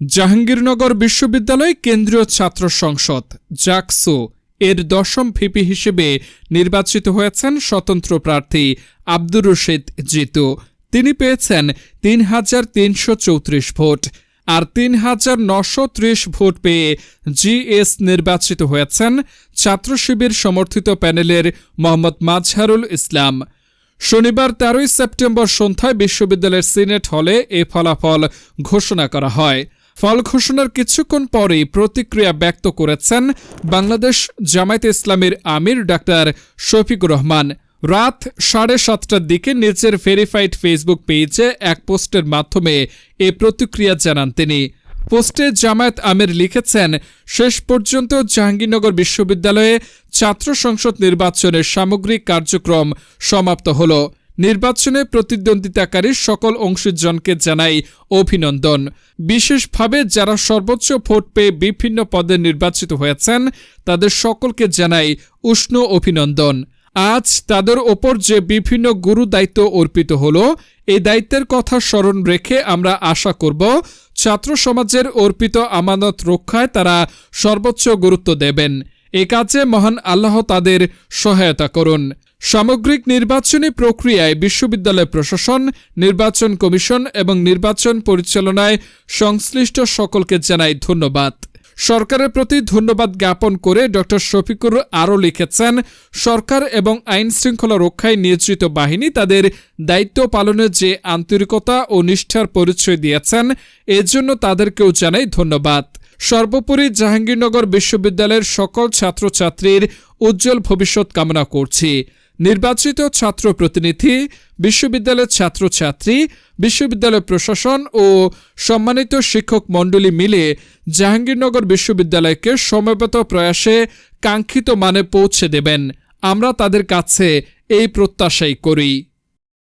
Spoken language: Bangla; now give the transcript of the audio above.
জাহাঙ্গীরনগর বিশ্ববিদ্যালয় কেন্দ্রীয় ছাত্র সংসদ, জাকসু, এর দশম ভিপি হিসেবে নির্বাচিত হয়েছেন স্বতন্ত্র প্রার্থী আব্দুর রশিদ জিতু। তিনি পেয়েছেন তিন হাজার তিনশো চৌত্রিশ ভোট আর তিন হাজার নশো ত্রিশ ভোট পেয়ে জিএস নির্বাচিত হয়েছেন ছাত্র শিবির সমর্থিত প্যানেলের মোহাম্মদ মাজহারুল ইসলাম। শনিবার তেরোই সেপ্টেম্বর সন্ধ্যায় বিশ্ববিদ্যালয়ের সিনেট হলে এ ফলাফল ঘোষণা করা হয়। ফল ঘোষণার কিছুক্ষণ পরেই প্রতিক্রিয়া ব্যক্ত করেছেন বাংলাদেশ জামায়াতে ইসলামের আমির ডাক্তার শফিকুর রহমান। রাত সাড়ে সাতটার দিকে নিজের ভেরিফাইড ফেসবুক পেজে এক পোস্টের মাধ্যমে এ প্রতিক্রিয়া জানান তিনি। পোস্টে জামায়াত আমির লিখেছেন, শেষ পর্যন্ত জাহাঙ্গীরনগর বিশ্ববিদ্যালয়ে ছাত্র সংসদ নির্বাচনের সামগ্রিক কার্যক্রম সমাপ্ত হল। নির্বাচনে প্রতিদ্বন্দ্বিতাকারী সকল অংশীজনকে জানাই অভিনন্দন। বিশেষভাবে যারা সর্বোচ্চ ভোট পেয়ে বিভিন্ন পদে নির্বাচিত হয়েছেন, তাদের সকলকে জানাই উষ্ণ অভিনন্দন। আজ তাদের ওপর যে বিভিন্ন গুরু দায়িত্ব অর্পিত হলো এই দায়িত্বের কথা স্মরণ রেখে আমরা আশা করব, ছাত্র সমাজের অর্পিত আমানত রক্ষায় তারা সর্বোচ্চ গুরুত্ব দেবেন। এ কাজে মহান আল্লাহ তাদের সহায়তা করুন। সামগ্রিক নির্বাচনী প্রক্রিয়ায় বিশ্ববিদ্যালয় প্রশাসন, নির্বাচন কমিশন এবং নির্বাচন পরিচালনায় সংশ্লিষ্ট সকলকে জানাই ধন্যবাদ। সরকারের প্রতি ধন্যবাদ জ্ঞাপন করে ড. শফিকুর আরও লিখেছেন, সরকার এবং আইন শৃঙ্খলা রক্ষায় নিয়োজিত বাহিনী তাদের দায়িত্ব পালনের যে আন্তরিকতা ও নিষ্ঠার পরিচয় দিয়েছেন, এজন্য তাদেরকেও জানাই ধন্যবাদ। সর্বোপরি জাহাঙ্গীরনগর বিশ্ববিদ্যালয়ের সকল ছাত্রছাত্রীর উজ্জ্বল ভবিষ্যৎ কামনা করছি। নির্বাচিত ছাত্র প্রতিনিধি বিশ্ববিদ্যালয়ের ছাত্রছাত্রী, বিশ্ববিদ্যালয় প্রশাসন ও সম্মানিত শিক্ষক মণ্ডলী মিলে জাহাঙ্গীরনগর বিশ্ববিদ্যালয়কে সমবেত প্রয়াসে কাঙ্ক্ষিত মানে পৌঁছে দেবেন। আমরা তাদের কাছে এই প্রত্যাশাই করি।